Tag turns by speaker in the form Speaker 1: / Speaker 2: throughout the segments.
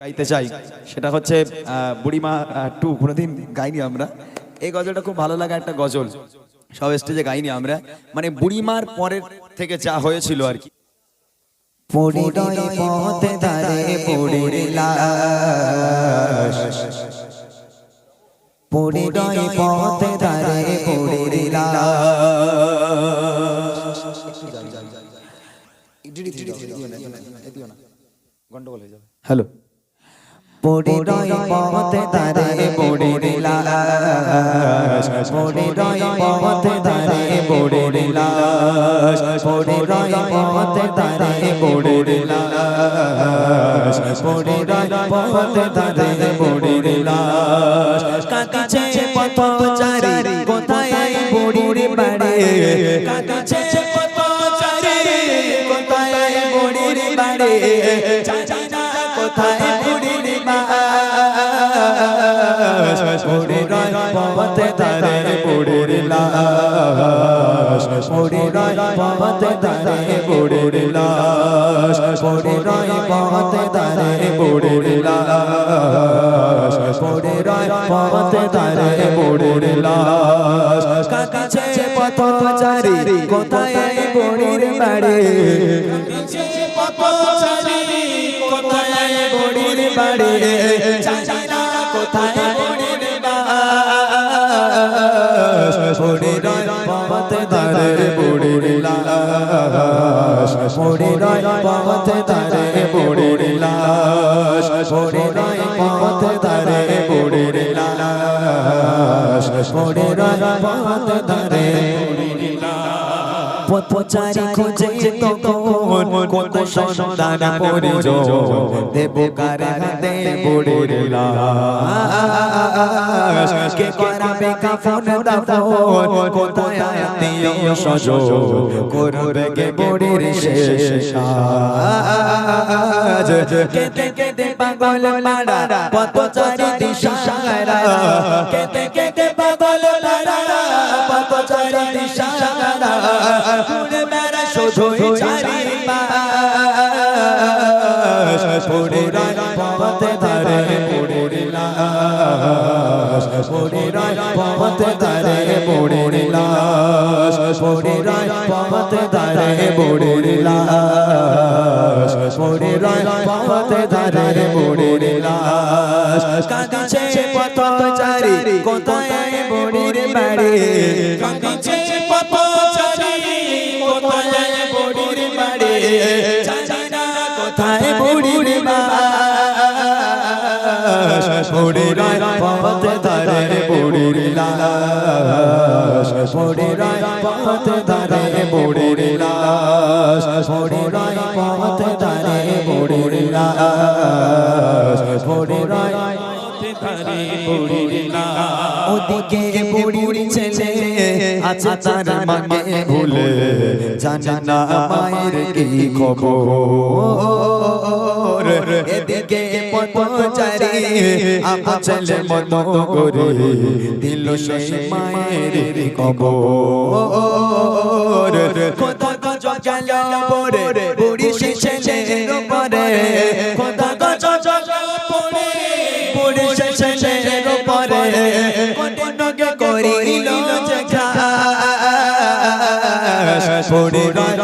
Speaker 1: গাইতে চাই। সেটা হচ্ছে বুড়িমা টু, কোনোদিন গাইনি আমরা। এই গজলটা খুব ভালো লাগা একটা গজল। সব স্টেজে গাইনি আমরা। মানে বুড়িমার পরের থেকে যা হয়েছিল আর কি।
Speaker 2: পরিণয় পথ ধারে পড়িলাস পরিণয় পথ ধারে
Speaker 1: হ্যালো।
Speaker 2: পথে লাশ। পরিণয় পথে লাশ। লাশ। লাশ। কাঁদিছে পথচারী কোথায় পড়ির বাড়ি? কাঁদিছে লাশ পড়ির পথে ধারে পড়ির লাশ পড়ির পথে ধারে পড়ির লাশ পড়ির পথে ধারে পড়ির লাশ পড়ির পথে ধারে পড়ির লাশ কাঁদিছে পথচারী, কোথায় পড়ির বাড়ি? কাঁদিছে পথচারী, কোথায় পড়ির বাড়ি? লাশ পড়ির পথে ধারে পড়ির লাশ পড়ির পথে ধারে পড়ির লাশ পড়ির পথে ধারে পড়ির লাশ পড়ির পথে ধারে পথচারী খুঁজে তখন কোন সন্তান পরিজন দেব কার হাতে পড়ির লাশ? কে করাবে কাফন দাফন? কোথায় আত্মীয় স্বজন? করবে কে পড়ির শেষ সাজ? কেতে কেতে পাগল মারা পথচারী দিশা সারা কেতে কেতে পড়ে রায় পথে ধারে পড়ে লাশ পড়ে রায় পথে ধারে পড়ে লাশ পড়ে রায় পথে ধারে পড়ে লাশ পড়ে রায় পথে ধারে পড়ে লাশ কাঁদিছে পথচারী, কোথায় বড়ির বাড়ি? কাঁদিছে পথচারী, কোথায় বড়ির বাড়ি? জানি না কোথায় বড়ির বাস বড়ির পথে ধারে বড়ির লাশ লাশ বড়ির পথে ধারে বড়ির লাশ ওদিকে বুড়ির ছেলে আছে তার মাকে ভুলে জানে মায়ের কি খবর এদিকে পথচারী আমার ছেলে মতো করে দিল সেই মায়ের খবর খোদা গজ গেল পরে বুড়ি সে ছেলের পরে খোদা গজ গেল পরে বুড়ি সে ছেলের পরে কোনকে করিল যে পড়ে রয়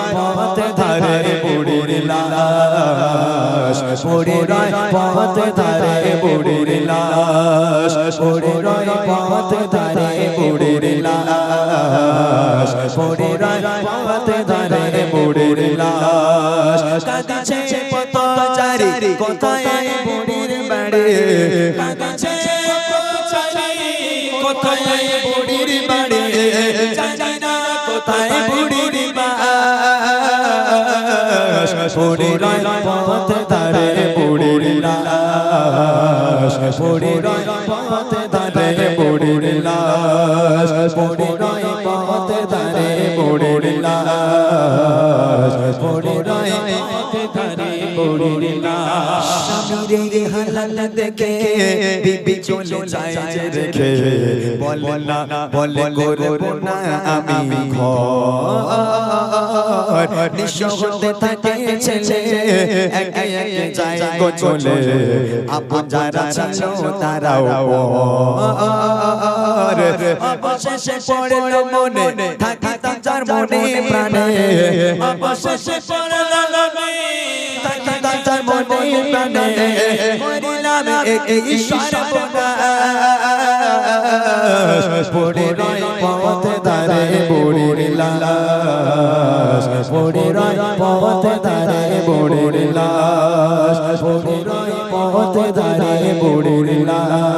Speaker 2: ধারে পড়ির লাশ। পড়ে রয় পথে ধারে বুড়ির লাশ পড়ে রয় পথে ধারে বুড়ির লাশ পড়ে রয় পথে ধারে বুড়ির লাশ কাঁদিছে পথচারী কোথায় বুড়ির বাড়ি? কাঁদিছে কোথায় পড়ির বাস পড়ে রয় পথে ধারে পড়ির লাশ পড়ে রয় পথে ধারে পড়ির লাশ পড়ে রয় পথে ধারে পড়ির লাশ পড়ে রয় স্বামীরে হালাল দেখে বিবি চলে যায় রেখে বলে না, বলে করব না আমি ঘর নিঃস্ব থাকে ছেলে, একে একে যায় গো চলে। আপন যারা ছিল তারাও অবশেষে পড়ল মনে, থাকি তার মনে প্রাণে। অবশেষে পড়ল মনে, থাকি তার মনে প্রাণে। ঈশ্বর বনাস পড়ে রয় পথ দারে পড়ে লাশ। পড়ে রয় পথে দারে পড়ে লাশ। পড়ে রয় পথে দারে পড়ে লাশ।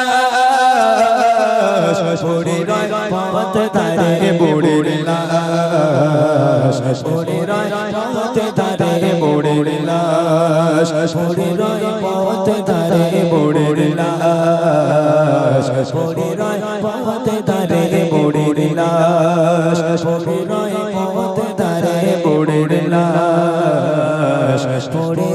Speaker 2: পথে তারে মোড়ে লাশ পড়ে রয় পথে তারে মোড়ে লাশ পড়ে রয় পথে তারে মোড়ে লাশ পড়ে